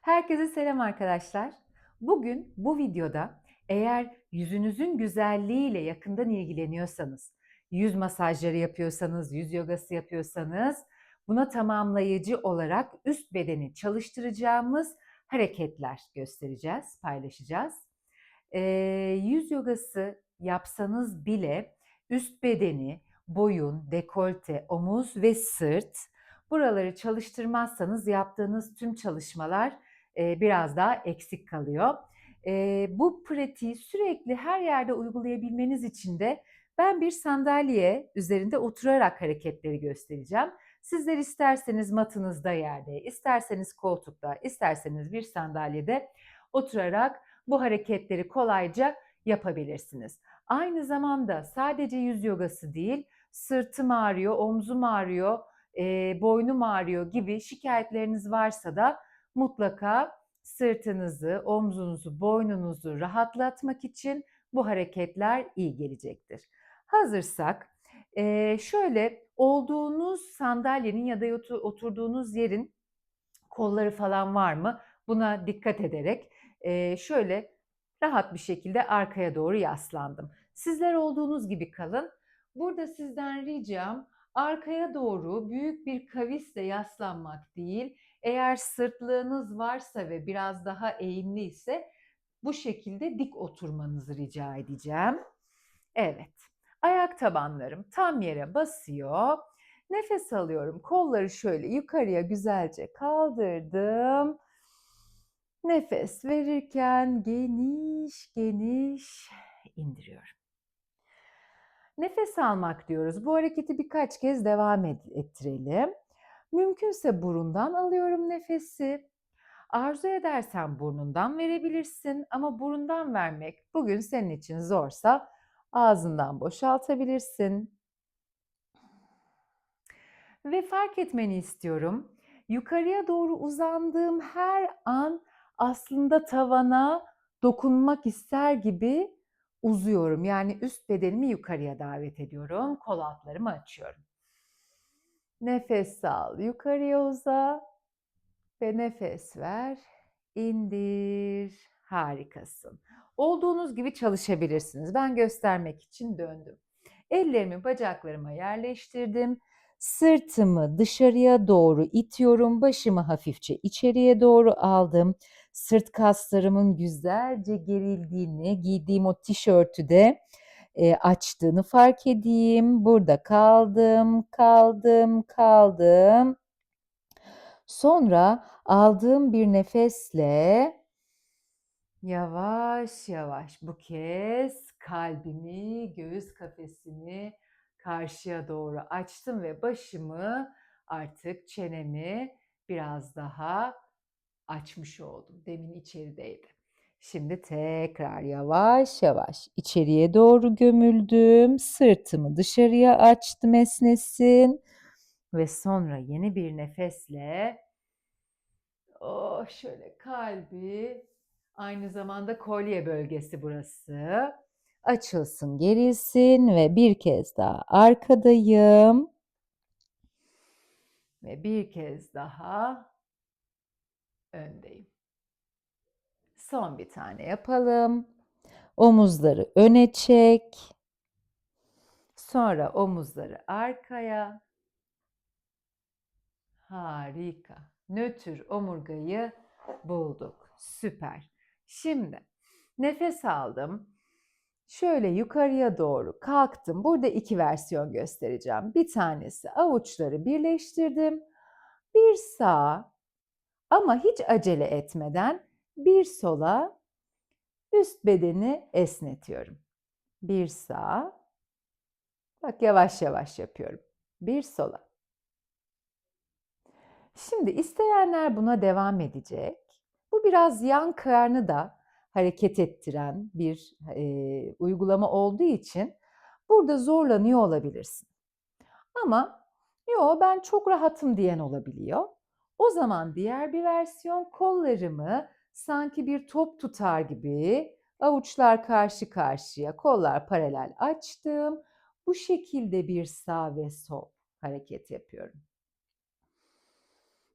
Herkese selam arkadaşlar. Bugün bu videoda eğer yüzünüzün güzelliğiyle yakından ilgileniyorsanız, yüz masajları yapıyorsanız, yüz yogası yapıyorsanız buna tamamlayıcı olarak üst bedeni çalıştıracağımız hareketler göstereceğiz, paylaşacağız. Ee, yüz yogası yapsanız bile üst bedeni, boyun, dekolte, omuz ve sırt buraları çalıştırmazsanız yaptığınız tüm çalışmalar e, biraz daha eksik kalıyor. E, bu pratiği sürekli her yerde uygulayabilmeniz için de ben bir sandalye üzerinde oturarak hareketleri göstereceğim. Sizler isterseniz matınızda yerde, isterseniz koltukta, isterseniz bir sandalyede oturarak bu hareketleri kolayca yapabilirsiniz. Aynı zamanda sadece yüz yogası değil, sırtım ağrıyor, omzum ağrıyor, e, boynum ağrıyor gibi şikayetleriniz varsa da mutlaka sırtınızı, omzunuzu, boynunuzu rahatlatmak için bu hareketler iyi gelecektir. Hazırsak şöyle olduğunuz sandalyenin ya da oturduğunuz yerin kolları falan var mı? Buna dikkat ederek şöyle rahat bir şekilde arkaya doğru yaslandım. Sizler olduğunuz gibi kalın. Burada sizden ricam arkaya doğru büyük bir kavisle yaslanmak değil. Eğer sırtlığınız varsa ve biraz daha eğimli ise bu şekilde dik oturmanızı rica edeceğim. Evet. Ayak tabanlarım tam yere basıyor. Nefes alıyorum. Kolları şöyle yukarıya güzelce kaldırdım. Nefes verirken geniş geniş indiriyorum. Nefes almak diyoruz. Bu hareketi birkaç kez devam ettirelim. Mümkünse burundan alıyorum nefesi. Arzu edersen burnundan verebilirsin ama burundan vermek bugün senin için zorsa ağzından boşaltabilirsin. Ve fark etmeni istiyorum. Yukarıya doğru uzandığım her an aslında tavana dokunmak ister gibi uzuyorum. Yani üst bedenimi yukarıya davet ediyorum. Kol altlarımı açıyorum. Nefes al, yukarıya uza ve nefes ver. İndir. Harikasın. Olduğunuz gibi çalışabilirsiniz. Ben göstermek için döndüm. Ellerimi bacaklarıma yerleştirdim. Sırtımı dışarıya doğru itiyorum. Başımı hafifçe içeriye doğru aldım sırt kaslarımın güzelce gerildiğini, giydiğim o tişörtü de e, açtığını fark edeyim. Burada kaldım, kaldım, kaldım. Sonra aldığım bir nefesle yavaş yavaş bu kez kalbimi, göğüs kafesimi karşıya doğru açtım ve başımı artık çenemi biraz daha açmış oldum. Demin içerideydi. Şimdi tekrar yavaş yavaş içeriye doğru gömüldüm. Sırtımı dışarıya açtım esnesin. Ve sonra yeni bir nefesle oh şöyle kalbi aynı zamanda kolye bölgesi burası. Açılsın, gerilsin ve bir kez daha arkadayım. Ve bir kez daha öndeyim. Son bir tane yapalım. Omuzları öne çek. Sonra omuzları arkaya. Harika. Nötr omurgayı bulduk. Süper. Şimdi nefes aldım. Şöyle yukarıya doğru kalktım. Burada iki versiyon göstereceğim. Bir tanesi avuçları birleştirdim. Bir sağ, ama hiç acele etmeden bir sola üst bedeni esnetiyorum. Bir sağ. Bak yavaş yavaş yapıyorum. Bir sola. Şimdi isteyenler buna devam edecek. Bu biraz yan karnı da hareket ettiren bir e, uygulama olduğu için burada zorlanıyor olabilirsin. Ama yo ben çok rahatım diyen olabiliyor. O zaman diğer bir versiyon kollarımı sanki bir top tutar gibi avuçlar karşı karşıya, kollar paralel açtım. Bu şekilde bir sağ ve sol hareket yapıyorum.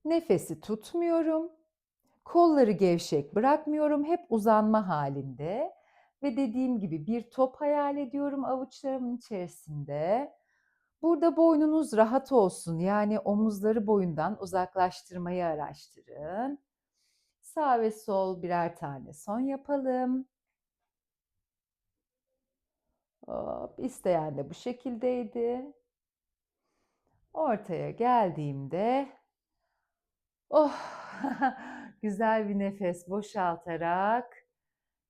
Nefesi tutmuyorum. Kolları gevşek bırakmıyorum. Hep uzanma halinde. Ve dediğim gibi bir top hayal ediyorum avuçlarımın içerisinde. Burada boynunuz rahat olsun. Yani omuzları boyundan uzaklaştırmayı araştırın. Sağ ve sol birer tane son yapalım. Hop, isteyen de bu şekildeydi. Ortaya geldiğimde oh güzel bir nefes boşaltarak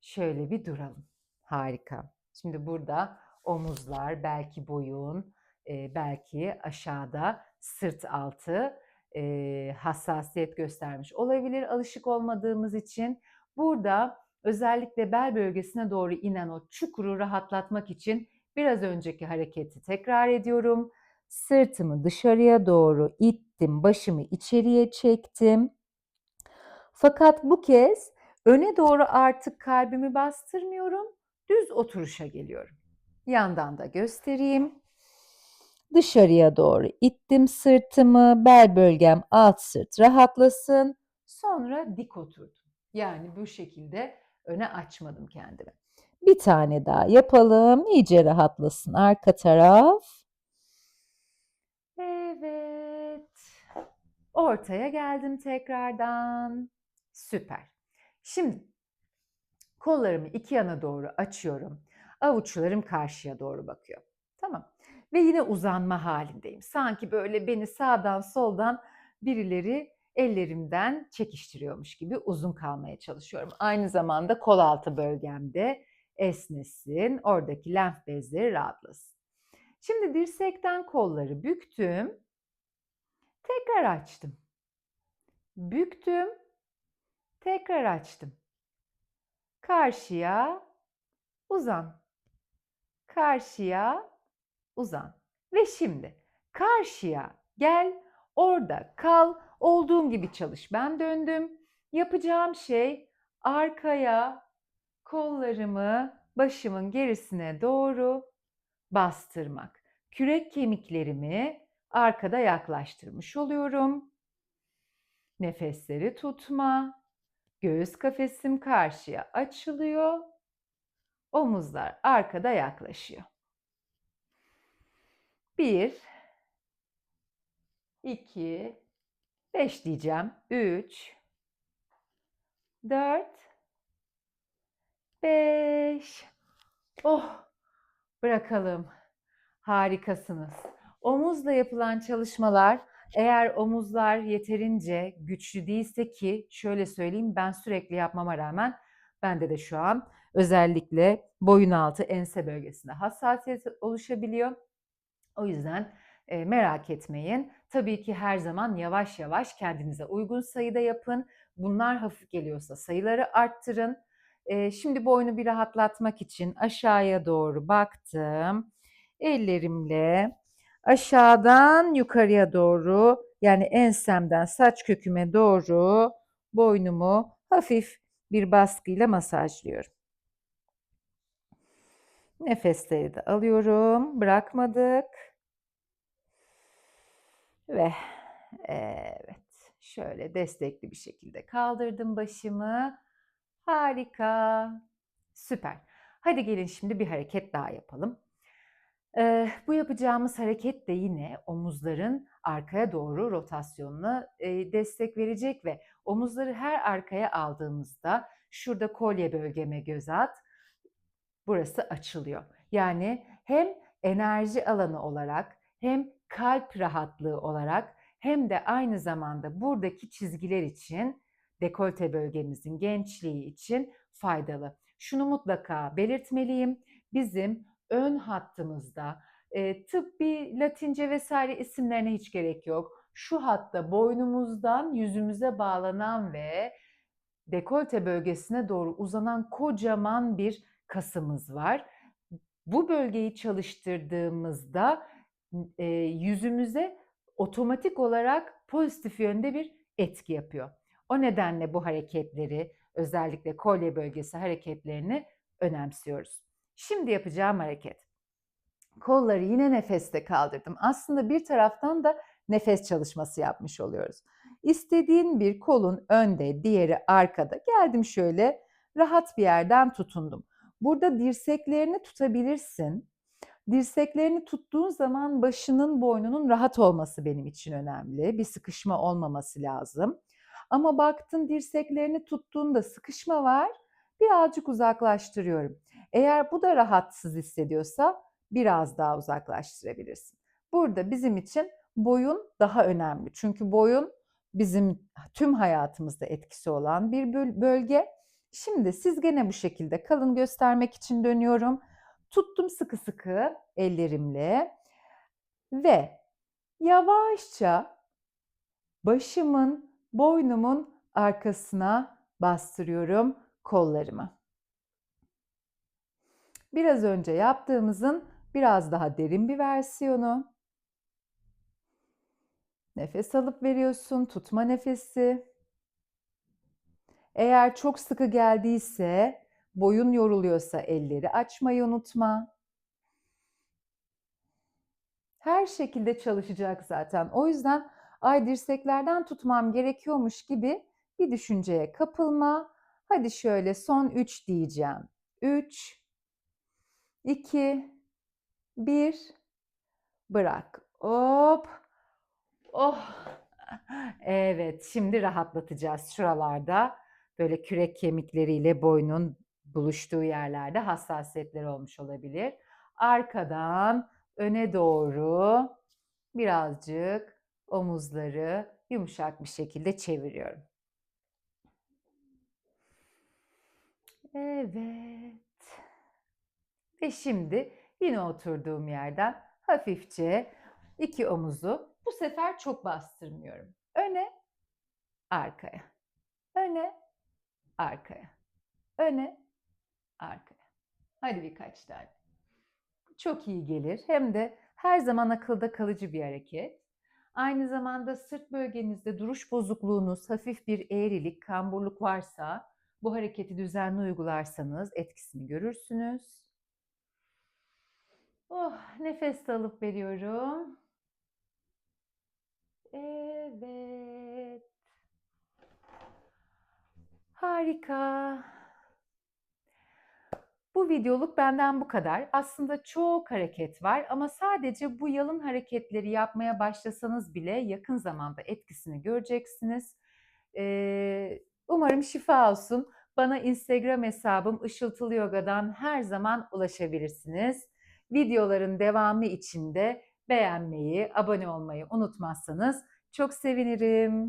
şöyle bir duralım. Harika. Şimdi burada omuzlar, belki boyun, belki aşağıda sırt altı e, hassasiyet göstermiş olabilir alışık olmadığımız için. Burada özellikle bel bölgesine doğru inen o çukuru rahatlatmak için biraz önceki hareketi tekrar ediyorum. Sırtımı dışarıya doğru ittim, başımı içeriye çektim. Fakat bu kez öne doğru artık kalbimi bastırmıyorum. Düz oturuşa geliyorum. Yandan da göstereyim. Dışarıya doğru ittim sırtımı, bel bölgem alt sırt rahatlasın. Sonra dik oturdum. Yani bu şekilde öne açmadım kendimi. Bir tane daha yapalım. İyice rahatlasın arka taraf. Evet. Ortaya geldim tekrardan. Süper. Şimdi kollarımı iki yana doğru açıyorum. Avuçlarım karşıya doğru bakıyor. Tamam. Ve yine uzanma halindeyim. Sanki böyle beni sağdan soldan birileri ellerimden çekiştiriyormuş gibi uzun kalmaya çalışıyorum. Aynı zamanda kol altı bölgemde esnesin, oradaki lenf bezleri rahatlasın. Şimdi dirsekten kolları büktüm. Tekrar açtım. Büktüm. Tekrar açtım. Karşıya uzan. Karşıya uzan. Ve şimdi karşıya gel, orada kal, olduğum gibi çalış. Ben döndüm. Yapacağım şey arkaya kollarımı başımın gerisine doğru bastırmak. Kürek kemiklerimi arkada yaklaştırmış oluyorum. Nefesleri tutma. Göğüs kafesim karşıya açılıyor. Omuzlar arkada yaklaşıyor. Bir, iki, beş diyeceğim. Üç, dört, beş. Oh, bırakalım. Harikasınız. Omuzla yapılan çalışmalar eğer omuzlar yeterince güçlü değilse ki şöyle söyleyeyim ben sürekli yapmama rağmen bende de şu an özellikle boyun altı ense bölgesinde hassasiyet oluşabiliyor. O yüzden e, merak etmeyin. Tabii ki her zaman yavaş yavaş kendinize uygun sayıda yapın. Bunlar hafif geliyorsa sayıları arttırın. E, şimdi boynu bir rahatlatmak için aşağıya doğru baktım. Ellerimle aşağıdan yukarıya doğru yani ensemden saç köküme doğru boynumu hafif bir baskıyla masajlıyorum. Nefesleri de alıyorum. Bırakmadık. Ve evet şöyle destekli bir şekilde kaldırdım başımı. Harika. Süper. Hadi gelin şimdi bir hareket daha yapalım. Ee, bu yapacağımız hareket de yine omuzların arkaya doğru rotasyonuna e, destek verecek ve omuzları her arkaya aldığımızda şurada kolye bölgeme göz at. Burası açılıyor. Yani hem enerji alanı olarak hem kalp rahatlığı olarak hem de aynı zamanda buradaki çizgiler için dekolte bölgemizin gençliği için faydalı. Şunu mutlaka belirtmeliyim. Bizim ön hattımızda e, tıbbi, latince vesaire isimlerine hiç gerek yok. Şu hatta boynumuzdan yüzümüze bağlanan ve dekolte bölgesine doğru uzanan kocaman bir kasımız var. Bu bölgeyi çalıştırdığımızda e, yüzümüze otomatik olarak pozitif yönde bir etki yapıyor. O nedenle bu hareketleri özellikle kolye bölgesi hareketlerini önemsiyoruz. Şimdi yapacağım hareket. Kolları yine nefeste kaldırdım. Aslında bir taraftan da nefes çalışması yapmış oluyoruz. İstediğin bir kolun önde, diğeri arkada. Geldim şöyle rahat bir yerden tutundum. Burada dirseklerini tutabilirsin. Dirseklerini tuttuğun zaman başının, boynunun rahat olması benim için önemli. Bir sıkışma olmaması lazım. Ama baktın dirseklerini tuttuğunda sıkışma var, birazcık uzaklaştırıyorum. Eğer bu da rahatsız hissediyorsa biraz daha uzaklaştırabilirsin. Burada bizim için boyun daha önemli. Çünkü boyun bizim tüm hayatımızda etkisi olan bir böl- bölge. Şimdi siz gene bu şekilde kalın göstermek için dönüyorum. Tuttum sıkı sıkı ellerimle ve yavaşça başımın, boynumun arkasına bastırıyorum kollarımı. Biraz önce yaptığımızın biraz daha derin bir versiyonu. Nefes alıp veriyorsun, tutma nefesi. Eğer çok sıkı geldiyse, boyun yoruluyorsa elleri açmayı unutma. Her şekilde çalışacak zaten. O yüzden ay dirseklerden tutmam gerekiyormuş gibi bir düşünceye kapılma. Hadi şöyle son 3 diyeceğim. 3 2 1 bırak. Hop. Oh. Evet, şimdi rahatlatacağız şuralarda. Böyle kürek kemikleriyle boynun buluştuğu yerlerde hassasiyetler olmuş olabilir. Arkadan öne doğru birazcık omuzları yumuşak bir şekilde çeviriyorum. Evet. Ve şimdi yine oturduğum yerden hafifçe iki omuzu bu sefer çok bastırmıyorum. Öne, arkaya. Öne, arkaya. Öne, arkaya. Hadi birkaç tane. Çok iyi gelir. Hem de her zaman akılda kalıcı bir hareket. Aynı zamanda sırt bölgenizde duruş bozukluğunuz, hafif bir eğrilik, kamburluk varsa bu hareketi düzenli uygularsanız etkisini görürsünüz. Oh, nefes alıp veriyorum. Evet. Harika. Bu videoluk benden bu kadar. Aslında çok hareket var ama sadece bu yalın hareketleri yapmaya başlasanız bile yakın zamanda etkisini göreceksiniz. Ee, umarım şifa olsun. Bana Instagram hesabım Işıltılı Yoga'dan her zaman ulaşabilirsiniz. Videoların devamı için de beğenmeyi, abone olmayı unutmazsanız çok sevinirim.